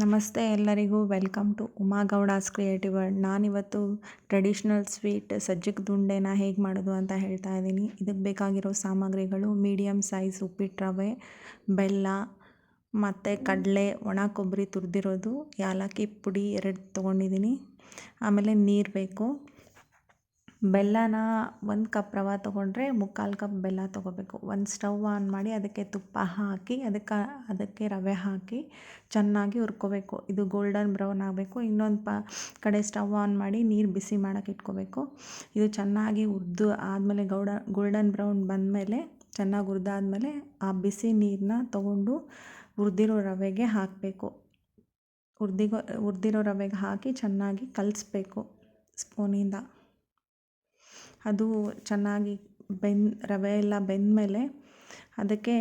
ನಮಸ್ತೆ ಎಲ್ಲರಿಗೂ. Welcome to Uma Gowda's creative world. ನಾನಿವತ್ತು ಟ್ರೆಡಿಷ್ನಲ್ ಸ್ವೀಟ್ ಸಜ್ಜಕ ದುಂಡೆನ ಹೇಗೆ ಮಾಡೋದು ಅಂತ ಹೇಳ್ತಾ ಇದ್ದೀನಿ. ಇದಕ್ಕೆ ಬೇಕಾಗಿರೋ ಸಾಮಗ್ರಿಗಳು ಮೀಡಿಯಮ್ ಸೈಜ್ ಉಪ್ಪಿಟ್ಟು ರವೆ, ಬೆಲ್ಲ ಮತ್ತು ಕಡಲೆ, ಒಣ ಕೊಬ್ಬರಿ ತುರಿದಿರೋದು, ಯಾಲಕ್ಕಿ ಪುಡಿ ಎರಡು ತೊಗೊಂಡಿದ್ದೀನಿ. ಆಮೇಲೆ ನೀರು ಬೇಕು. ಬೆಲ್ಲನ ಒಂದು ಕಪ್ ರವೆ ತೊಗೊಂಡ್ರೆ ಮುಕ್ಕಾಲು ಕಪ್ ಬೆಲ್ಲ ತೊಗೋಬೇಕು. ಒಂದು ಸ್ಟವ್ ಆನ್ ಮಾಡಿ ಅದಕ್ಕೆ ತುಪ್ಪ ಹಾಕಿ, ಅದಕ್ಕೆ ಅದಕ್ಕೆ ರವೆ ಹಾಕಿ ಚೆನ್ನಾಗಿ ಹುರ್ಕೋಬೇಕು. ಇದು ಗೋಲ್ಡನ್ ಬ್ರೌನ್ ಆಗಬೇಕು. ಇನ್ನೊಂದು ಪ, ಕಡೆ ಸ್ಟವ್ ಆನ್ ಮಾಡಿ ನೀರು ಬಿಸಿ ಮಾಡೋಕೆ ಇಟ್ಕೋಬೇಕು. ಇದು ಚೆನ್ನಾಗಿ ಹುರ್ದು ಆದಮೇಲೆ ಗೌಡ, ಗೋಲ್ಡನ್ ಬ್ರೌನ್ ಬಂದಮೇಲೆ ಚೆನ್ನಾಗಿ ಹುರಿದಾದ್ಮೇಲೆ ಆ ಬಿಸಿ ನೀರನ್ನ ತೊಗೊಂಡು ಹುರಿದಿರೋ ರವೆಗೆ ಹಾಕಬೇಕು. ಹುರ್ದಿಗೋ, ಹುರ್ದಿರೋ ರವೆಗೆ ಹಾಕಿ ಚೆನ್ನಾಗಿ ಕಲಸ್ಬೇಕು ಸ್ಪೂನಿಂದ. ಅದು ಚೆನ್ನಾಗಿ ಬೆಂದು ರವೆ ಎಲ್ಲ ಬೆಂದಮೇಲೆ ಅದಕ್ಕೆ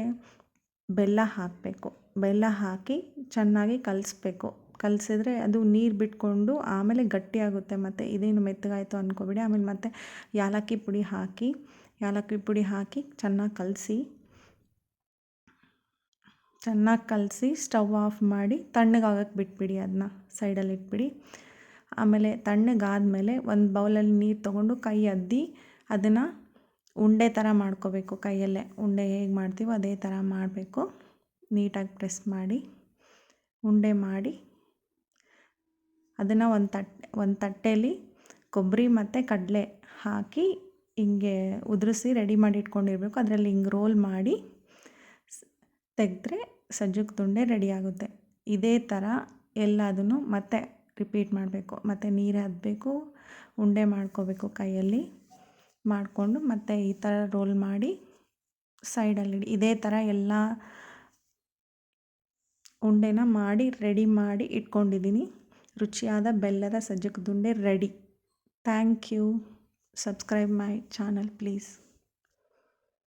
ಬೆಲ್ಲ ಹಾಕಬೇಕು. ಬೆಲ್ಲ ಹಾಕಿ ಚೆನ್ನಾಗಿ ಕಲಸ್ಬೇಕು. ಕಲಸಿದ್ರೆ ಅದು ನೀರು ಬಿಟ್ಕೊಂಡು ಆಮೇಲೆ ಗಟ್ಟಿಯಾಗುತ್ತೆ ಮತ್ತು ಇದೇನು ಮೆತ್ತಗಾಯಿತು ಅಂದ್ಕೊಬೇಡಿ ಆಮೇಲೆ ಮತ್ತೆ ಯಾಲಕ್ಕಿ ಪುಡಿ ಹಾಕಿ, ಯಾಲಕ್ಕಿ ಪುಡಿ ಹಾಕಿ ಚೆನ್ನಾಗಿ ಕಲಸಿ ಚೆನ್ನಾಗಿ ಕಲಸಿ ಸ್ಟವ್ ಆಫ್ ಮಾಡಿ ತಣ್ಣಗಾಗಕ್ಕೆ ಬಿಟ್ಬಿಡಿ ಅದನ್ನ ಸೈಡಲ್ಲಿ ಇಟ್ಬಿಡಿ. ಆಮೇಲೆ ತಣ್ಣಗಾದ ಮೇಲೆ ಒಂದು ಬೌಲಲ್ಲಿ ನೀರು ತೊಗೊಂಡು ಕೈ ಅದ್ದಿ ಅದನ್ನು ಉಂಡೆ ಥರ ಮಾಡ್ಕೋಬೇಕು. ಕೈಯಲ್ಲೇ ಉಂಡೆ ಹೇಗೆ ಮಾಡ್ತೀವೋ ಅದೇ ಥರ ಮಾಡಬೇಕು. ನೀಟಾಗಿ ಪ್ರೆಸ್ ಮಾಡಿ, ಉಂಡೆ ಮಾಡಿ, ಅದನ್ನು ಒಂದು ತಟ್ಟೆ ಒಂದು ತಟ್ಟೆಯಲ್ಲಿ ಕೊಬ್ಬರಿ ಮತ್ತು ಕಡಲೆ ಹಾಕಿ ಹಿಂಗೆ ಉದುರಿಸಿ ರೆಡಿ ಮಾಡಿ ಇಟ್ಕೊಂಡಿರಬೇಕು. ಅದರಲ್ಲಿ ಹಿಂಗೆ ರೋಲ್ ಮಾಡಿ ತೆಗೆದ್ರೆ ಸಜ್ಜಕ್ಕೆ ತುಂಡೆ ರೆಡಿ ಆಗುತ್ತೆ. ಇದೇ ಥರ ಎಲ್ಲದನ್ನು ಮತ್ತೆ ರಿಪೀಟ್ ಮಾಡಬೇಕು. ಮತ್ತು ನೀರು ಅದ್ದಬೇಕು ಉಂಡೆ ಮಾಡ್ಕೋಬೇಕು ಕೈಯಲ್ಲಿ. ಮಾಡಿಕೊಂಡು ಮತ್ತು ಈ ಥರ ರೋಲ್ ಮಾಡಿ ಸೈಡಲ್ಲಿ ಇದೇ ಥರ ಎಲ್ಲ ಉಂಡೆನ ಮಾಡಿ ರೆಡಿ ಮಾಡಿ ಇಟ್ಕೊಂಡಿದ್ದೀನಿ. ರುಚಿಯಾದ ಬೆಲ್ಲದ ಸಜ್ಜಕ ದುಂಡೆ ready thank you subscribe my channel please